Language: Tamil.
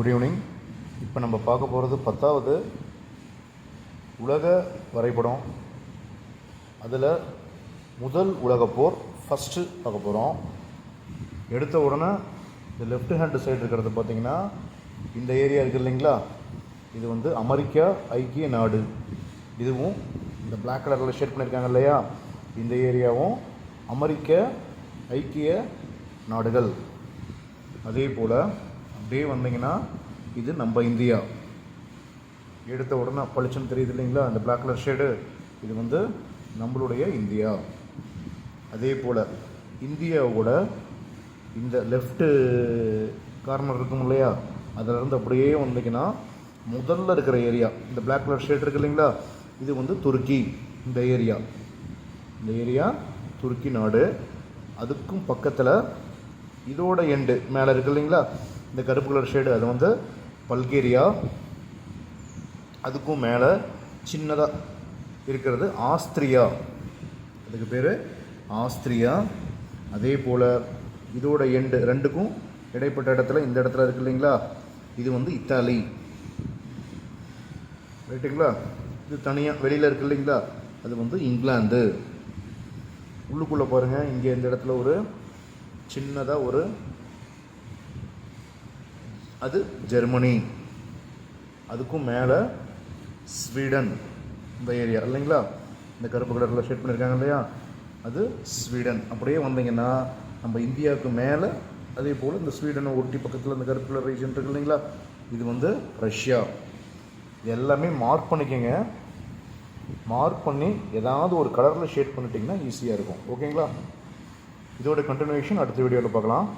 குட் ஈவினிங் இப்போ நம்ம பார்க்க போகிறது பத்தாவது உலக வரைபடம். அதில் முதல் உலகப்போர் ஃபஸ்ட்டு பார்க்க போகிறோம் எடுத்த உடனே இந்த லெஃப்ட் ஹேண்டு சைடு இருக்கிறது பார்த்தீங்கன்னா இந்த ஏரியா இருக்குது இல்லைங்களா? இது வந்து அமெரிக்கா ஐக்கிய நாடு. இதுவும் இந்த பிளாக் கலரில் ஷேட் பண்ணியிருக்காங்க இல்லையா? இந்த ஏரியாவும் அமெரிக்க ஐக்கிய நாடுகள். அதே போல் அப்படியே வந்தீங்கன்னா இது நம்ம இந்தியா. எடுத்த உடனே பளிச்சுன்னு தெரியுது இல்லைங்களா? அந்த பிளாக் கலர் ஷேடு இது வந்து நம்மளுடைய இந்தியா. அதே போல் இந்தியாவோட இந்த லெஃப்ட்டு கார்னர் இருக்கும் இல்லையா? அதிலிருந்து அப்படியே வந்தீங்கன்னா முதல்ல இருக்கிற ஏரியா இந்த பிளாக் கலர் ஷேட் இருக்கு இல்லைங்களா? இது வந்து துருக்கி இந்த ஏரியா இந்த ஏரியா துருக்கி நாடு. அதுக்கும் பக்கத்தில் இதோட எண்டு மேலே இருக்கு இல்லைங்களா? இந்த கருப்பு கலர் ஷேடு அது வந்து பல்கேரியா. அதுக்கும் மேலே சின்னதாக இருக்கிறது ஆஸ்திரியா. அதுக்கு பேர் ஆஸ்திரியா. அதே போல் இதோட எண்டு ரெண்டுக்கும் இடைப்பட்ட இடத்துல இந்த இடத்துல இருக்கு இல்லைங்களா? இது வந்து இத்தாலி. ரைட்டுங்களா இது தனியாக வெளியில் இருக்கு இல்லைங்களா? அது வந்து இங்கிலாந்து. உள்ளுக்குள்ளே பாருங்கள் இங்கே இந்த இடத்துல ஒரு சின்னதாக ஒரு அது ஜெர்மனி. அதுக்கும் மேலே ஸ்வீடன் இந்த ஏரியா இல்லைங்களா? இந்த கருப்பு கலரில் ஷேட் பண்ணியிருக்காங்க இல்லையா? அது ஸ்வீடன். அப்படியே வந்தீங்கன்னா நம்ம இந்தியாவுக்கு மேலே அதே போல் இந்த ஸ்வீடனை ஒட்டி பக்கத்தில் இந்த கருப்பு கலர் ரீஜன் இருக்கு இல்லைங்களா? இது வந்து ரஷ்யா. எல்லாமே மார்க் பண்ணிக்கோங்க. மார்க் பண்ணி ஏதாவது ஒரு கலரில் ஷேட் பண்ணிட்டீங்கன்னா ஈஸியாக இருக்கும். ஓகேங்களா இதோட கண்டினியூஷன் அடுத்த வீடியோவில் பார்க்கலாம்.